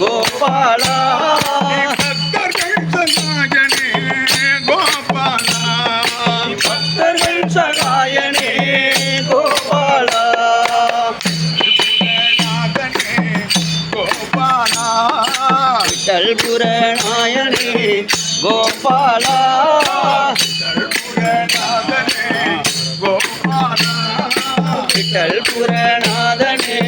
கோபாலா. பக்தர்கள் சகாயனே கோபாலா. பக்தர்கள் சகாயனே கோபாலா. நாதனே கோபாலா. விட்டல்புர நாயனே கோபாலா. நாதனே கோபாலா. விட்டல்புர நாதனே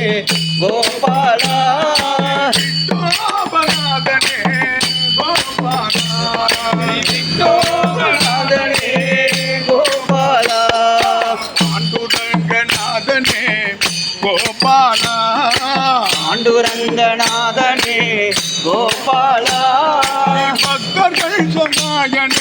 கோபாலா விட்டோபநாதனே கோபாலா. பாண்டுரங்கநாதனே கோபாலா. ஆண்டுரங்கநாதனே கோபாலா. பக்தர்கள் சகாயனே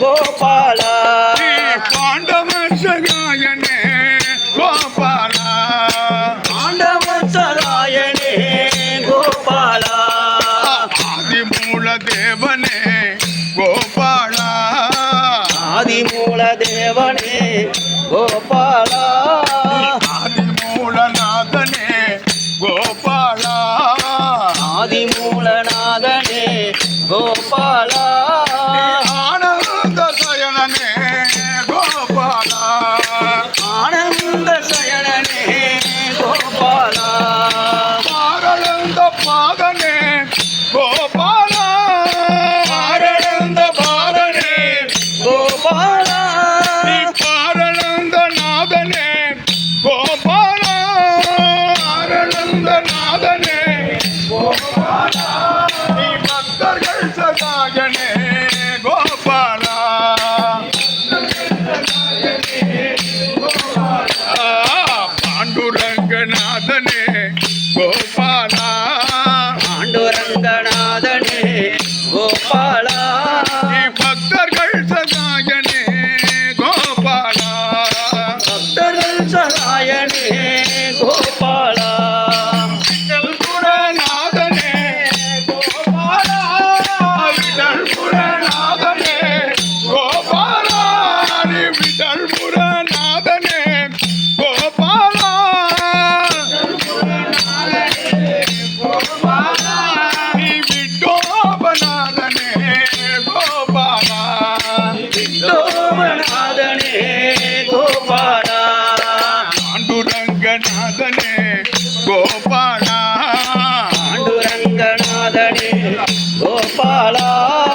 கோபாலா. சகாயனே கோபாலா. பாண்டவர் சகாயனே கோபாலா. ஆதிமூல தேவனே கோபாலா. ஆதிமூல தேவனே கோபாலா. ஆதிமூலநாதனே கோபாலா. ஆதிமூலநாதனே கோபாலா. 出发啦